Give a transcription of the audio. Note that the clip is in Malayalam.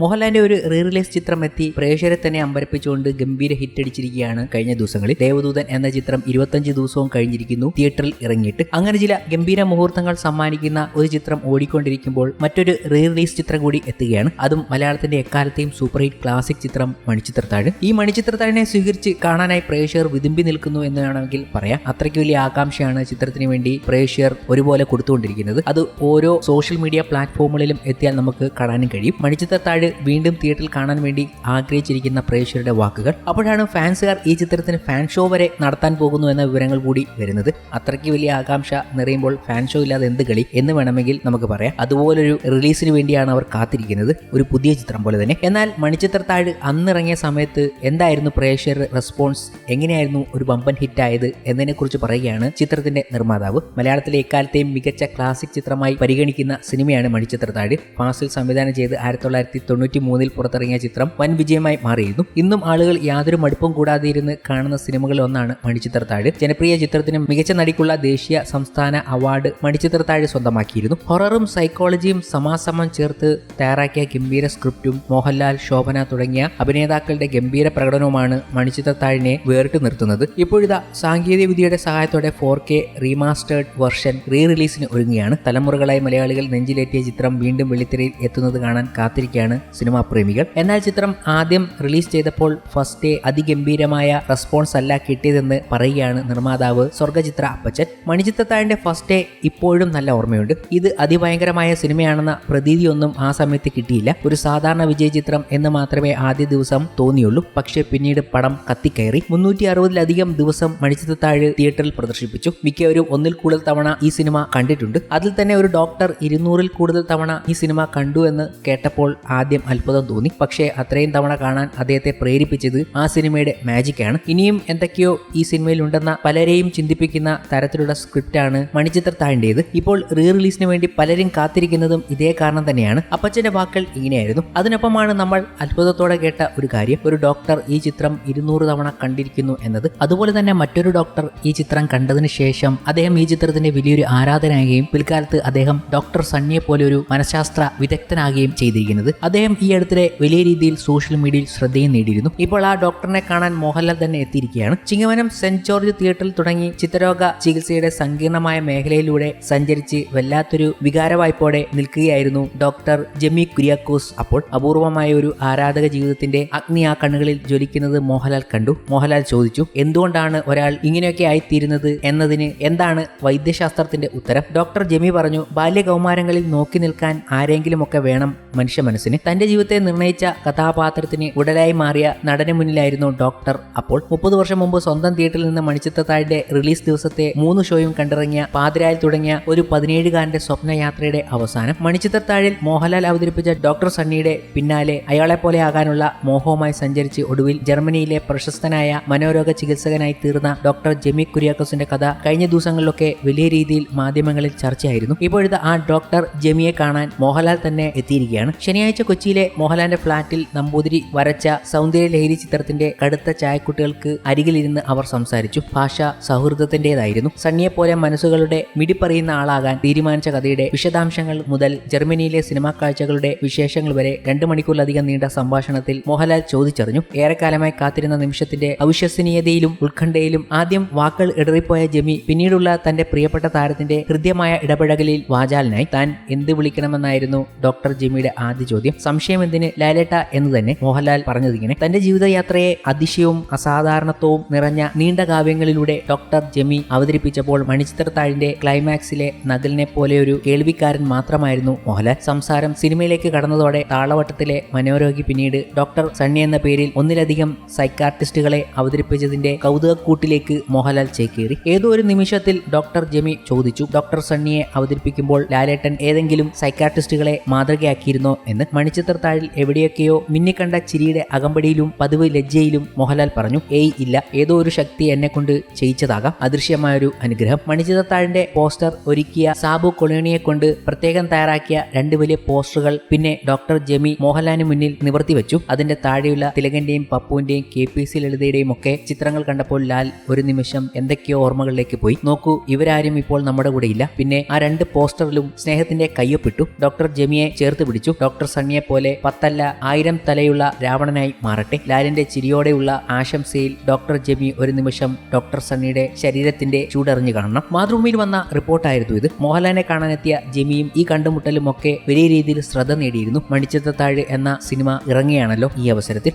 മോഹൻലാലിന്റെ ഒരു റീ റിലീസ് ചിത്രം എത്തി. പ്രേക്ഷകരെ തന്നെ അമ്പരപ്പിച്ചുകൊണ്ട് ഗംഭീര ഹിറ്റ് അടിച്ചിരിക്കുകയാണ് കഴിഞ്ഞ ദിവസങ്ങളിൽ. ദേവദൂതൻ എന്ന ചിത്രം ഇരുപത്തഞ്ച് ദിവസവും കഴിഞ്ഞിരിക്കുന്നു. തിയേറ്ററിൽ ഇറങ്ങിയിട്ട്. അങ്ങനെ ചില ഗംഭീര മുഹൂർത്തങ്ങൾ സമ്മാനിക്കുന്ന ഒരു ചിത്രം ഓടിക്കൊണ്ടിരിക്കുമ്പോൾ മറ്റൊരു റീ റിലീസ് ചിത്രം കൂടി എത്തുകയാണ്. അതും മലയാളത്തിന്റെ എക്കാലത്തെയും സൂപ്പർ ഹിറ്റ് ക്ലാസിക് ചിത്രം മണിച്ചിത്രത്താഴ്. ഈ മണിച്ചിത്രത്താഴിനെ സ്വീകരിച്ച് കാണാനായി പ്രേക്ഷകർ വിതുമ്പി നിൽക്കുന്നു എന്ന് വേണമെങ്കിൽ പറയാം. അത്രയ്ക്ക് വലിയ ആകാംക്ഷയാണ് ചിത്രത്തിന് വേണ്ടി പ്രേക്ഷകർ ഒരുപോലെ കൊടുത്തുകൊണ്ടിരിക്കുന്നത്. അത് ഓരോ സോഷ്യൽ മീഡിയ പ്ലാറ്റ്ഫോമുകളിലും എത്തിയാൽ നമുക്ക് കാണാനും കഴിയും. മണിച്ചിത്രത്താഴ് വീണ്ടും തിയേറ്ററിൽ കാണാൻ വേണ്ടി ആഗ്രഹിച്ചിരിക്കുന്ന പ്രേക്ഷകരുടെ വാക്കുകൾ. അപ്പോഴാണ് ഫാൻസുകാർ ഈ ചിത്രത്തിന് ഫാൻ ഷോ വരെ നടത്താൻ പോകുന്നു എന്ന വിവരങ്ങൾ കൂടി വരുന്നത്. അത്രയ്ക്ക് വലിയ ആകാംക്ഷ നിറയുമ്പോൾ ഫാൻ ഷോ ഇല്ലാതെ എന്ത് കളി എന്ന് വേണമെങ്കിൽ നമുക്ക് പറയാം. അതുപോലൊരു റിലീസിന് വേണ്ടിയാണ് അവർ കാത്തിരിക്കുന്നത്. ഒരു പുതിയ ചിത്രം പോലെ തന്നെ. എന്നാൽ മണിച്ചിത്രത്താഴ് അന്നിറങ്ങിയ സമയത്ത് എന്തായിരുന്നു പ്രേക്ഷകർ റെസ്പോൺസ്? എങ്ങനെയായിരുന്നു ഒരു ബമ്പൻ ഹിറ്റ് ആയത് എന്നതിനെക്കുറിച്ച് പറയുകയാണ് ചിത്രത്തിന്റെ നിർമ്മാതാവ്. മലയാളത്തിലെ എക്കാലത്തെയും മികച്ച ക്ലാസിക് ചിത്രമായി പരിഗണിക്കുന്ന സിനിമയാണ് മണിച്ചിത്രത്താഴ്. ഫാസിൽ സംവിധാനം ചെയ്ത് ആയിരത്തി തൊള്ളായിരത്തി തൊണ്ണൂറ്റി മൂന്നിൽ പുറത്തിറങ്ങിയ ചിത്രം വൻ വിജയമായി മാറിയിരുന്നു. ഇന്നും ആളുകൾ യാതൊരു മടുപ്പും കൂടാതെ ഇരുന്ന് കാണുന്ന സിനിമകളിൽ ഒന്നാണ് മണിച്ചിത്രത്താഴ്. ജനപ്രിയ ചിത്രത്തിന് മികച്ച നടിക്കുള്ള ദേശീയ സംസ്ഥാന അവാർഡ് മണിച്ചിത്രത്താഴ് സ്വന്തമാക്കിയിരുന്നു. ഹൊററും സൈക്കോളജിയും സമാസമം ചേർത്ത് തയ്യാറാക്കിയ ഗംഭീര സ്ക്രിപ്റ്റും മോഹൻലാൽ ശോഭന തുടങ്ങിയ അഭിനേതാക്കളുടെ ഗംഭീര പ്രകടനവുമാണ് മണിച്ചിത്രത്താഴിനെ വേറിട്ട് നിർത്തുന്നത്. ഇപ്പോഴിതാ സാങ്കേതിക വിദ്യയുടെ സഹായത്തോടെ ഫോർ കെ റീമാസ്റ്റേർഡ് വെർഷൻ റീ റിലീസിന് ഒരുങ്ങുകയാണ്. തലമുറകളായി മലയാളികൾ നെഞ്ചിലേറ്റിയ ചിത്രം വീണ്ടും വെള്ളിത്തിരയിൽ എത്തുന്നത് കാണാൻ കാത്തിരിക്കുകയാണ് സിനിമാ പ്രേമികൾ. എന്നാൽ ചിത്രം ആദ്യം റിലീസ് ചെയ്തപ്പോൾ ഫസ്റ്റ് ഡേ അതിഗംഭീരമായ റെസ്പോൺസ് അല്ല കിട്ടിയതെന്ന് പറയുകയാണ് നിർമ്മാതാവ് സ്വർഗചിത്ര അപ്പച്ചൻ. മണിച്ചിത്രത്താഴിന്റെ ഫസ്റ്റ് ഡേ ഇപ്പോഴും നല്ല ഓർമ്മയുണ്ട്. ഇത് അതിഭയങ്കരമായ സിനിമയാണെന്ന പ്രതീതിയൊന്നും ആ സമയത്ത് കിട്ടിയില്ല. ഒരു സാധാരണ വിജയ ചിത്രം എന്ന് മാത്രമേ ആദ്യ ദിവസം തോന്നിയുള്ളൂ. പക്ഷേ പിന്നീട് പടം കത്തിക്കയറി. മുന്നൂറ്റി അറുപതിലധികം ദിവസം മണിച്ചിത്രത്താഴ് തിയേറ്ററിൽ പ്രദർശിപ്പിച്ചു. മിക്കവരും ഒന്നിൽ കൂടുതൽ തവണ ഈ സിനിമ കണ്ടിട്ടുണ്ട്. അതിൽ തന്നെ ഒരു ഡോക്ടർ ഇരുന്നൂറിൽ കൂടുതൽ തവണ ഈ സിനിമ കണ്ടു എന്ന് കേട്ടപ്പോൾ ആദ്യം അത്ഭുതം തോന്നി. പക്ഷേ അത്രയും തവണ കാണാൻ അദ്ദേഹത്തെ പ്രേരിപ്പിച്ചത് ആ സിനിമയുടെ മാജിക് ആണ് ഇനിയും എന്തൊക്കെയോ ഈ സിനിമയിൽ ഉണ്ടെന്ന പലരെയും ചിന്തിപ്പിക്കുന്ന തരത്തിലുള്ള സ്ക്രിപ്റ്റാണ് മണിച്ചിത്രത്താഴിന്റെത് ഇപ്പോൾ റീ റിലീസിന് വേണ്ടി പലരും കാത്തിരിക്കുന്നതും ഇതേ കാരണം തന്നെയാണ്. അപ്പച്ചന്റെ വാക്കുകൾ ഇങ്ങനെയായിരുന്നു. അതിനൊപ്പമാണ് നമ്മൾ അത്ഭുതത്തോടെ കേട്ട ഒരു കാര്യം. ഒരു ഡോക്ടർ ഈ ചിത്രം ഇരുന്നൂറ് തവണ കണ്ടിരിക്കുന്നു എന്നത്. അതുപോലെ തന്നെ മറ്റൊരു ഡോക്ടർ ഈ ചിത്രം കണ്ടതിന് ശേഷം അദ്ദേഹം ഈ ചിത്രത്തിന്റെ വലിയൊരു ആരാധനയാകുകയും പിൽക്കാലത്ത് അദ്ദേഹം ഡോക്ടർ സണ്ണിയെ പോലെ ഒരു മനഃശാസ്ത്ര വിദഗ്ധനാകുകയും ചെയ്തിരിക്കുന്നത്. അദ്ദേഹം ഈ അടുത്തിടെ വലിയ രീതിയിൽ സോഷ്യൽ മീഡിയയിൽ ശ്രദ്ധയും നേടിയിരുന്നു. ഇപ്പോൾ ആ ഡോക്ടറിനെ കാണാൻ മോഹൻലാൽ തന്നെ എത്തിയിരിക്കുകയാണ്. ചിങ്ങവനം സെന്റ് ജോർജ് തിയേറ്ററിൽ തുടങ്ങി ചിത്രരോഗ ചികിത്സയുടെ സങ്കീർണമായ മേഖലയിലൂടെ സഞ്ചരിച്ച് വല്ലാത്തൊരു വികാരവായ്പോടെ നിൽക്കുകയായിരുന്നു ഡോക്ടർ ജെമി കുര്യാക്കോസ്. അപ്പോൾ അപൂർവമായ ഒരു ആരാധക ജീവിതത്തിന്റെ അഗ്നി ആ കണ്ണുകളിൽ ജ്വലിക്കുന്നത് മോഹൻലാൽ കണ്ടു. മോഹൻലാൽ ചോദിച്ചു എന്തുകൊണ്ടാണ് ഒരാൾ ഇങ്ങനെയൊക്കെ ആയിത്തീരുന്നത് എന്നതിന് എന്താണ് വൈദ്യശാസ്ത്രത്തിന്റെ ഉത്തരം? ഡോക്ടർ ജെമി പറഞ്ഞു ബാല്യകൗമാരങ്ങളിൽ നോക്കി നിൽക്കാൻ ആരെങ്കിലുമൊക്കെ വേണം മനുഷ്യ മനസ്സിന്. തന്റെ ജീവിതത്തെ നിർണയിച്ച കഥാപാത്രത്തിന് ഉടലായി മാറിയ നടന് മുന്നിലായിരുന്നു ഡോക്ടർ. അപ്പോൾ മുപ്പത് വർഷം മുമ്പ് സ്വന്തം തിയേറ്ററിൽ നിന്ന് മണിച്ചിത്രത്താഴിന്റെ റിലീസ് ദിവസത്തെ മൂന്ന് ഷോയും കണ്ടിറങ്ങിയ പാതിരായിൽ തുടങ്ങിയ ഒരു പതിനേഴുകാരന്റെ സ്വപ്നയാത്രയുടെ അവസാനം മണിച്ചിത്രത്താഴിൽ മോഹൻലാൽ അവതരിപ്പിച്ച ഡോക്ടർ സണ്ണിയുടെ പിന്നാലെ അയാളെ പോലെ ആകാനുള്ള മോഹവുമായി സഞ്ചരിച്ച് ഒടുവിൽ ജർമ്മനിയിലെ പ്രശസ്തനായ മനോരോഗ ചികിത്സകനായി തീർന്ന ഡോക്ടർ ജെമി കുര്യാക്കോസിന്റെ കഥ കഴിഞ്ഞ ദിവസങ്ങളിലൊക്കെ വലിയ രീതിയിൽ മാധ്യമങ്ങളിൽ ചർച്ചയായിരുന്നു. ഇപ്പോഴത്തെ ആ ഡോക്ടർ ജെമിയെ കാണാൻ മോഹൻലാൽ തന്നെ എത്തിയിരിക്കുകയാണ്. ശനിയാഴ്ച കൊച്ചിയിലെ മോഹൻലാലിന്റെ ഫ്ളാറ്റിൽ നമ്പൂതിരി വരച്ച സൗന്ദര്യ ലഹരി ചിത്രത്തിന്റെ കടുത്ത ചായക്കുട്ടികൾക്ക് അരികിലിരുന്ന് അവർ സംസാരിച്ചു. ഭാഷ സൗഹൃദത്തിന്റേതായിരുന്നു. സണ്ണിയെ പോലെ മനസ്സുകളുടെ മിടിപ്പറിയുന്ന ആളാകാൻ തീരുമാനിച്ച കഥയുടെ വിശദാംശങ്ങൾ മുതൽ ജർമ്മനിയിലെ സിനിമാ കാഴ്ചകളുടെ വിശേഷങ്ങൾ വരെ രണ്ടു മണിക്കൂറിലധികം നീണ്ട സംഭാഷണത്തിൽ മോഹൻലാൽ ചോദിച്ചറിഞ്ഞു. ഏറെക്കാലമായി കാത്തിരുന്ന നിമിഷത്തിന്റെ അവിശ്വസനീയതയിലും ഉത്കണ്ഠയിലും ആദ്യം വാക്കുകൾ ഇടറിപ്പോയ ജമി പിന്നീടുള്ള തന്റെ പ്രിയപ്പെട്ട താരത്തിന്റെ ഹൃദ്യമായ ഇടപഴകലിൽ വാചാലനായി. താൻ എന്ത് വിളിക്കണമെന്നായിരുന്നു ഡോക്ടർ ജെമിയുടെ ആദ്യ ചോദ്യം. സംശയം എന്തിന്? ലാലേട്ട എന്ന് തന്നെ മോഹൻലാൽ പറഞ്ഞതിങ്ങനെ. തന്റെ ജീവിതയാത്രയെ അതിശയവും അസാധാരണത്വവും നിറഞ്ഞ നീണ്ട കാവ്യങ്ങളിലൂടെ ഡോക്ടർ ജെമി അവതരിപ്പിച്ചപ്പോൾ മണിച്ചിത്രത്താഴിന്റെ ക്ലൈമാക്സിലെ നഗലിനെ പോലെ ഒരു കേൾവിക്കാരൻ മാത്രമായിരുന്നു മോഹൻലാൽ. സംസാരം സിനിമയിലേക്ക് കടന്നതോടെ താളവട്ടത്തിലെ മനോരോഗി പിന്നീട് ഡോക്ടർ സണ്ണി എന്ന പേരിൽ ഒന്നിലധികം സൈക്കാർട്ടിസ്റ്റുകളെ അവതരിപ്പിച്ചതിന്റെ കൗതുകക്കൂട്ടിലേക്ക് മോഹൻലാൽ ചേക്കേറി. ഏതോ ഒരു നിമിഷത്തിൽ ഡോക്ടർ ജെമി ചോദിച്ചു ഡോക്ടർ സണ്ണിയെ അവതരിപ്പിക്കുമ്പോൾ ലാലേട്ടൻ ഏതെങ്കിലും സൈക്കാർട്ടിസ്റ്റുകളെ മാതൃകയാക്കിയിരുന്നോ? എന്ന് മണിച്ചിത്രത്താഴിൽ എവിടെയൊക്കെയോ മിന്നിക്കണ്ട ചിരിയുടെ അകമ്പടിയിലും പതിവ് ലജ്ജയിലും മോഹൻലാൽ പറഞ്ഞു ഏയ് ഇല്ല. ഏതോ ഒരു ശക്തി എന്നെ കൊണ്ട് ചെയ്യിച്ചതാകാം. അദൃശ്യമായൊരു അനുഗ്രഹം. മണിച്ചിത്രത്താഴിന്റെ പോസ്റ്റർ ഒരുക്കിയ സാബു കൊളോണിയെ കൊണ്ട് പ്രത്യേകം തയ്യാറാക്കിയ രണ്ട് വലിയ പോസ്റ്ററുകൾ പിന്നെ ഡോക്ടർ ജെമി മോഹൻലാലിന് മുന്നിൽ നിവർത്തി വെച്ചു. അതിന്റെ താഴെയുള്ള തിലകന്റെയും പപ്പുവിന്റെയും കെ പി സി ലളിതയുടെയും ഒക്കെ ചിത്രങ്ങൾ കണ്ടപ്പോൾ ലാൽ ഒരു നിമിഷം എന്തൊക്കെയോ ഓർമ്മകളിലേക്ക് പോയി. നോക്കൂ ഇവരാരും ഇപ്പോൾ നമ്മുടെ കൂടെ ഇല്ല പിന്നെ ആ രണ്ട് പോസ്റ്ററിലും സ്നേഹത്തിന്റെ കയ്യൊപ്പിട്ടു. ഡോക്ടർ ജെമിയെ ചേർത്ത് പിടിച്ചു. ഡോക്ടർ സണ്ണിയെ പോലെ പത്തല്ല ആയിരം തലയുള്ള രാവണനായി മാറട്ടെ. ലാലിന്റെ ചിരിയോടെയുള്ള ആശംസയിൽ ഡോക്ടർ ജെമി ഒരു നിമിഷം ഡോക്ടർ സണ്ണിയുടെ ശരീരത്തിന്റെ ചൂടറിഞ്ഞു കാണണം. മാതൃഭൂമിയിൽ വന്ന റിപ്പോർട്ടായിരുന്നു ഇത്. മോഹൻലാലിനെ കാണാനെത്തിയ ജെമിയും ഈ കണ്ടുമുട്ടലും ഒക്കെ വലിയ രീതിയിൽ ശ്രദ്ധ നേടിയിരുന്നു. മണിച്ചിത്രത്താഴ് എന്ന സിനിമ ഇറങ്ങിയാണല്ലോ ഈ അവസരത്തിൽ.